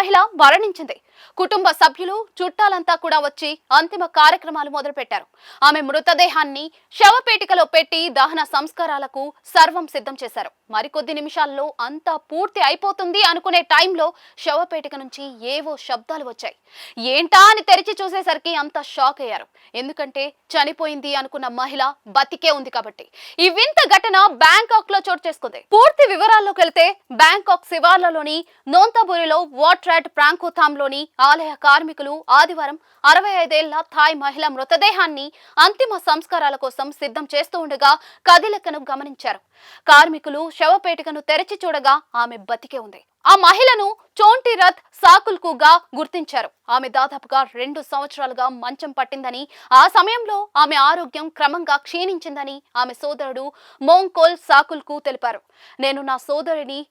మహిళ మరణించింది. కుటుంబ సభ్యులు చుట్టాలంతా కూడా వచ్చి అంతిమ కార్యక్రమాలు మొదలుపెట్టారు. ఆమె మృతదేహాన్ని శవపేటికలో పెట్టి దహన సంస్కారాలకు సర్వం సిద్ధం చేశారు. మరికొద్ది నిమిషాల్లో అంతా పూర్తి అయిపోతుంది అనుకునే టైంలో శవపేటిక నుంచి ఏవో శబ్దాలు వచ్చాయి. ఏంటా అని తెరిచి చూసేసరికి అంతా షాక్ అయ్యారు. ఎందుకంటే చనిపోయింది అనుకున్న మహిళ బతికే ఉంది కాబట్టి. ఈ వింత ఘటన బ్యాంకాక్లో చోటు చేసుకుంది. పూర్తి వివరాల్లోకి వెళ్తే బ్యాంకాక్ శివార్లలోని నోంతాబురిలో వాట్రాట్ ప్రాంకోథాంలోని ఆలయ కార్మికులు ఆదివారం అరవై ఐదేళ్ళ థాయ్ మహిళ మృతదేహాన్ని అంతిమ సంస్కారాల కోసం సిద్ధం చేస్తూ ఉండగా కదిలకను గమనించారు. కార్మికులు శవపేటికను తెరచి చూడగా ఆమె బతికే ఉంది. ఆ మహిళను చోంటి రథ్ సాకుల్కుగా గుర్తించారు. ఆమె దాదాపుగా రెండు సంవత్సరాలుగా మంచం పట్టిందని ఆ సమయంలో ఆమె ఆరోగ్యం క్రమంగా క్షీణించిందని ఆమె సోదరుడు మోంకోల్ సాకుల్కు తెలిపారు. నేను నా సోదరిని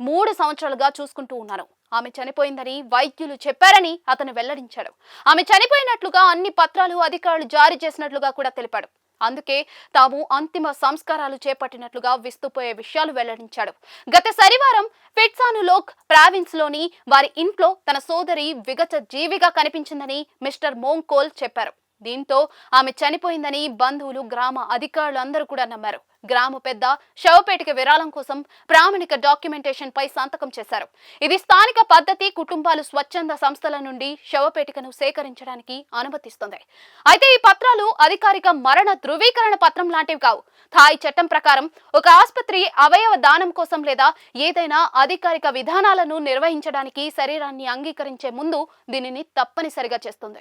మూడు సంవత్సరాలుగా చూసుకుంటూ ఉన్నాను. ఆమె చనిపోయిందని వైద్యులు చెప్పారని అతను వెల్లడించాడు. ఆమె చనిపోయినట్లుగా అన్ని పత్రాలు అధికారులు జారీ చేసినట్లుగా కూడా తెలిపాడు. అందుకే తాము అంతిమ సంస్కారాలు చేపట్టినట్లుగా విస్తుపోయే విషయాలు వెల్లడించాడు. గత శనివారం ఫిట్సానులోక్ ప్రావిన్స్లోని వారి ఇంట్లో తన సోదరి విగత జీవిగా కనిపించిందని మిస్టర్ మోంకోల్ చెప్పారు. దీంతో ఆమె చనిపోయిందని బంధువులు గ్రామ అధికారులు అందరూ కూడా నమ్మారు. గ్రామ పెద్ద శవపేటిక విరాళం కోసం ప్రామాణిక డాక్యుమెంటేషన్ పై సంతకం చేశారు. ఇది స్థానిక పద్ధతి కుటుంబాలు స్వచ్ఛంద సంస్థల నుండి శవపేటికను సేకరించడానికి అనుమతిస్తుంది. అయితే ఈ పత్రాలు అధికారిక మరణ ధృవీకరణ పత్రం లాంటివి కావు. థాయ్ చట్టం ప్రకారం ఒక ఆసుపత్రి అవయవ దానం కోసం లేదా ఏదైనా అధికారిక విధానాలను నిర్వహించడానికి శరీరాన్ని అంగీకరించే ముందు దీనిని తప్పనిసరిగా చేస్తుంది.